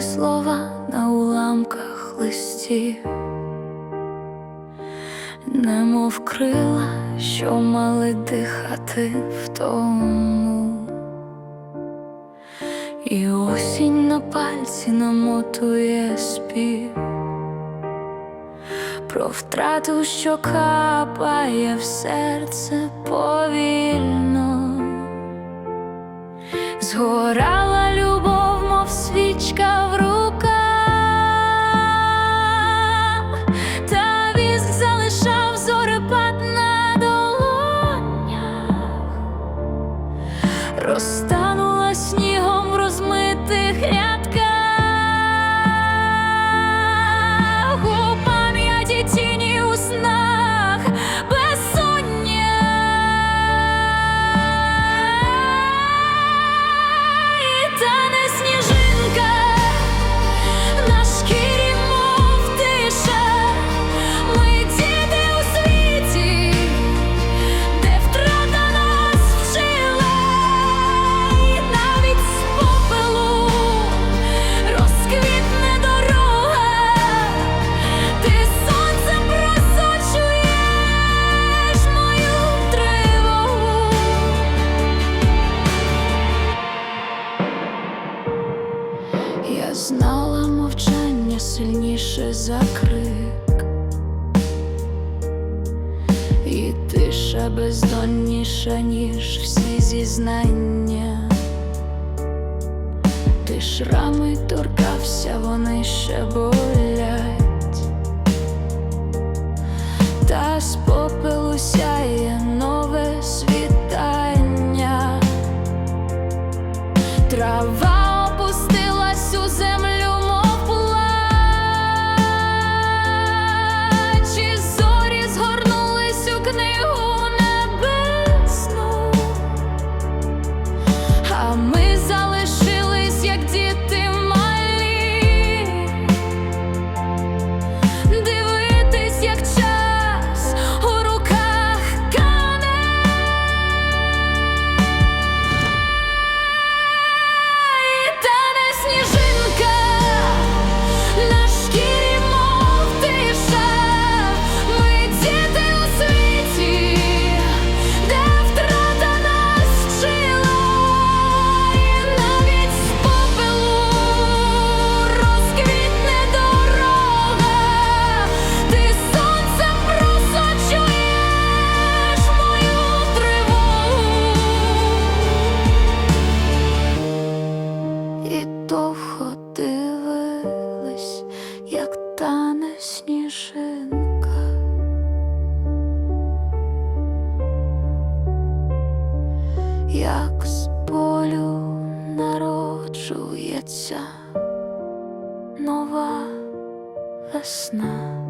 слова на уламках листів, немов крила, що мали дихати в тому. І осінь на пальці намотує спів про втрату, що капає в серце повільно. Згорала Я знала мовчання сильніше за крик, і тиша бездонніша, ніж всі зізнання. Ти шрами торкався, вони ще болять, ми І довго дивились, як тане сніжинка. Як з болю народжується нова весна.